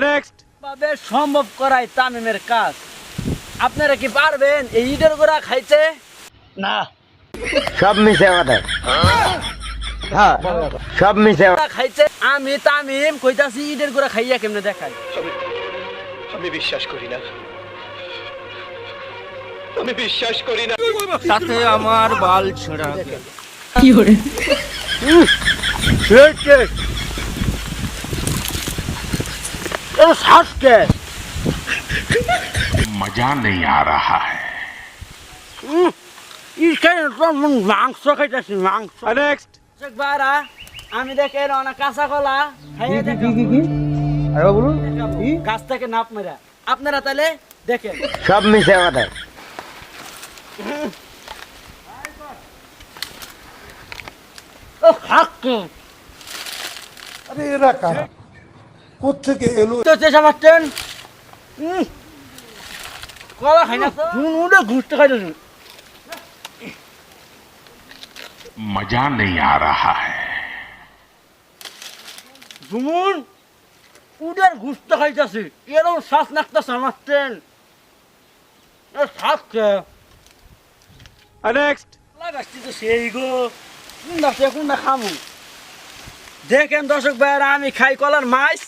Next ভাবে সম্ভব করাই তামিমের কাজ? আপনারা কি পারবেন এই ঈদের গোড়া খাইতে? না। সব মিশে কথা হ্যাঁ। সব মিশে খাইতে? আমি তামিম কইতাছি ঈদের গোড়া খাইয়া কেমনে দেখাই আমি বিশ্বাস করি না। আমি বিশ্বাস করি না। তাতে আমার বাল ছেঁড়া শ্বাসকে मजा नहीं आ रहा है মাংস খাইতেছি মাংস নেক্সট বারা আমি দেখেন অনেক কাঁচা কলা খাইয়ে দেখাবো আরে বলুন দেখাবো। গাছ থেকে নাপ মেরা আপনারা তাহলে দেখেন সব মিশে কথা ও হাক্কে আরে এরা কারা কোথেকে এলো? তো চেষ্টা পাচ্ছেন কলা খাই মজা নেই আ রাহা জুমুন উদের ঘুষতে খাইতেছে এরকম শ্বাস নাকতেছে আমার ট্রেন শ্বাস নেক্সট তো সেই গো। কোন কোন না দেখেন দর্শক ভাইয়েরা আমি খাই কলার মাছ।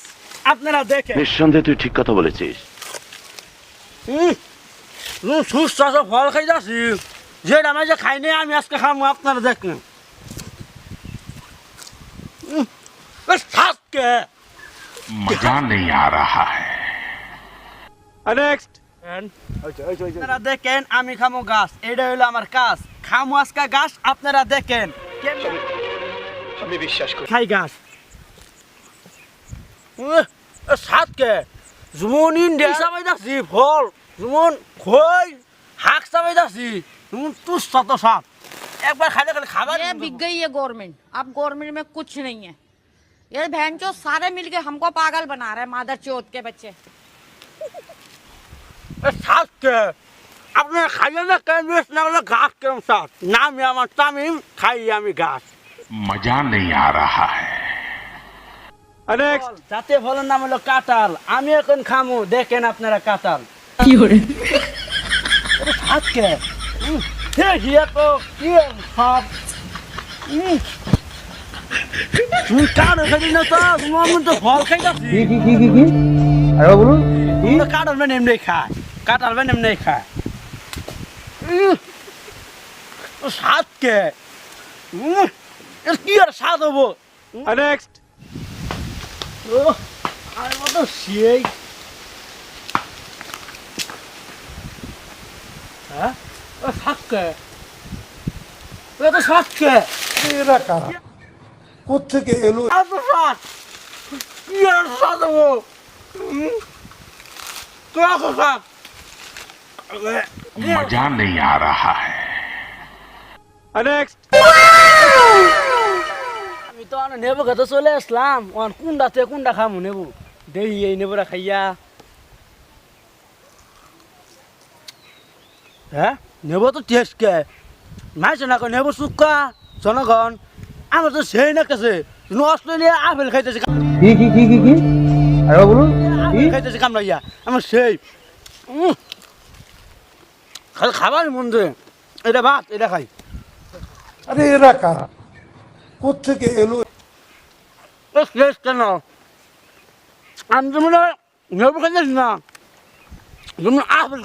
আপনারা দেখেন। নিঃসন্দেহে তুই ঠিক কথা বলেছিস। সুস্বাস্থ্য ফল খাই যাচ্ছি যে আমি যে খাই নি আমি আজকে খাব আপনারা দেখুন। কে। মজা নেই আ রাহা হ্যায় নেক্সট আপনারা দেখেন আমি খামো গাছ। এটা হলো আমার কাজ। খামো আজকা গাছ আপনারা দেখেন। আমি বিশ্বাস করি। খাই গাছ। সাতকে জুমন ইন্ডিয়া চাবাই যাচ্ছি ফল জুমন খই শাক চাবাই যাচ্ছি জুমন তুচ্ছ তো সাপ একবার খাইলে খালি খাবার ये बिक गई है गवर्नमेंट अब गवर्नमेंट में कुछ नहीं है ये बहन चो सारे मिलके हमको पागल बना रहे हैं मादर चौथ के बच्चे সাতকে আপনারা খাইলে না কেন বেশ না হলে গাছ কেমন সাত নামই আমার তামিম খাই আমি গাছ मजा नहीं आ रहा है নেক্সট জাতীয় ফলের নাম হলো কাঁঠাল। আমি এখন খামু দেখেন আপনারা কাঁঠাল। আজকে হিয়া তো কি সব কাঠ খাই না তো ফল খাই যাচ্ছি কি কি কি কি? কি? আরে বলুন কাঁঠাল মানে এমনি খায়। কাঁঠাল মানে এমনি খায়। সাতকে কি আর স্বাদ হব? নেক্সট আর মতো সেই হ্যাঁ ও সাতকে ও তো সাতকে এরা কারা কোথেকে এলো এত সাত কি আর সাত হবো তো এত সাত मजा नहीं आ रहा है নেক্সট আমি তো নেব খেতে চলে আসলাম। অন কোনটা থেকে কোনটা খামু নেব। দেহি এই নেবোরা খাইয়া। হ্যাঁ? নেব তো টেস্ট কে মাইছে না নেব সুক্কা জনগণ। আমার তো সেই না কাছে। অস্ট্রেলিয়া আপেল খাইতেছে কি কি কি কি কি? আরে বলুন খাইতেছে কামড়াইয়া আমার সেই। খাবার মন এটা ভাত এটা খাই। আরে এরা কারা? কোথেকে এলো? টেস্ট কেন? আমি তো মনে হয় নেব খাইতেছি না।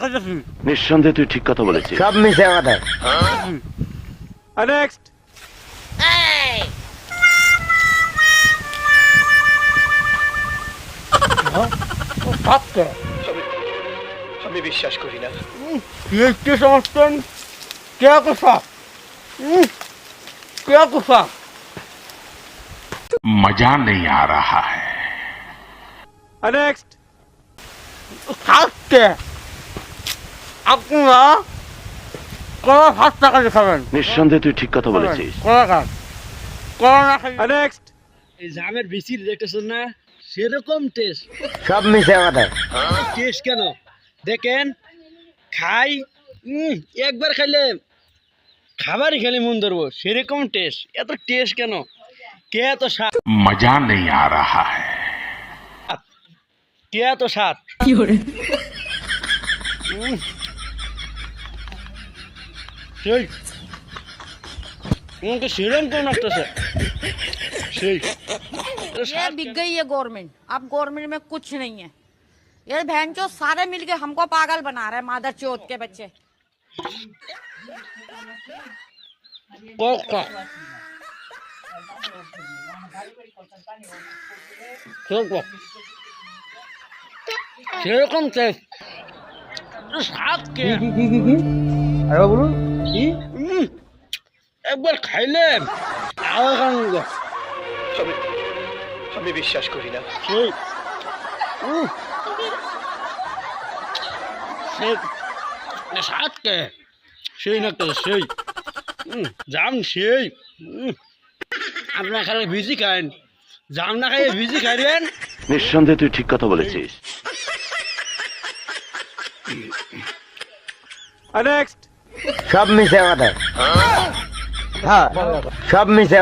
খাইতেছি নিঃসন্দেহে তুই ঠিক কথা বলেছিস। সব মিশে কথা নেক্সট আমি বিশ্বাস করি না। পিএইচডি কে কোসা? কে কোসা? मजा नहीं आ रहा है নেক্সট খাচ্ছে আপনারা কলা ভাত টাকা দিয়ে খাবেন নিঃসন্দেহে তুই ঠিক কথা বলেছিস কলা খান কলা না খাই নেক্সট এই জামের বেশি দেখতেছেন না সেরকম টেস্ট সব মিশে কথা টেস্ট কেন দেখেন খাই উম, একবার খাইলে খাবারই খেলে মন ধরবো সেরকম টেস্ট এত টেস্ট কেন কে এত স্বাদ मजा नहीं आ रहा है কে এত স্বাদ উম। সেই আমাকে সেরম কোন লাগতেছে সেই ये बिक गई है गवर्नमेंट अब गवर्नमेंट में कुछ नहीं है ये बहन चो सारे मिलके हमको पागल बना रहे हैं मादर चौथ के बच्चे কক্কা সেরকম স্বাদ কে? কি কি কি কি কি? বলুন কি? একবার খাইলে খান আমি আমি বিশ্বাস করি না। সেই উম, সেই না তো সেই। উম, জাম সেই। উম, আপনার খালি ভিজি খান জাম না খাইয়ে ভিজি খাইবেন নিঃসন্দেহে তুই ঠিক কথা বলেছিস। নেক্সট সব মিশে আমাদের। হ্যাঁ। সব মিশে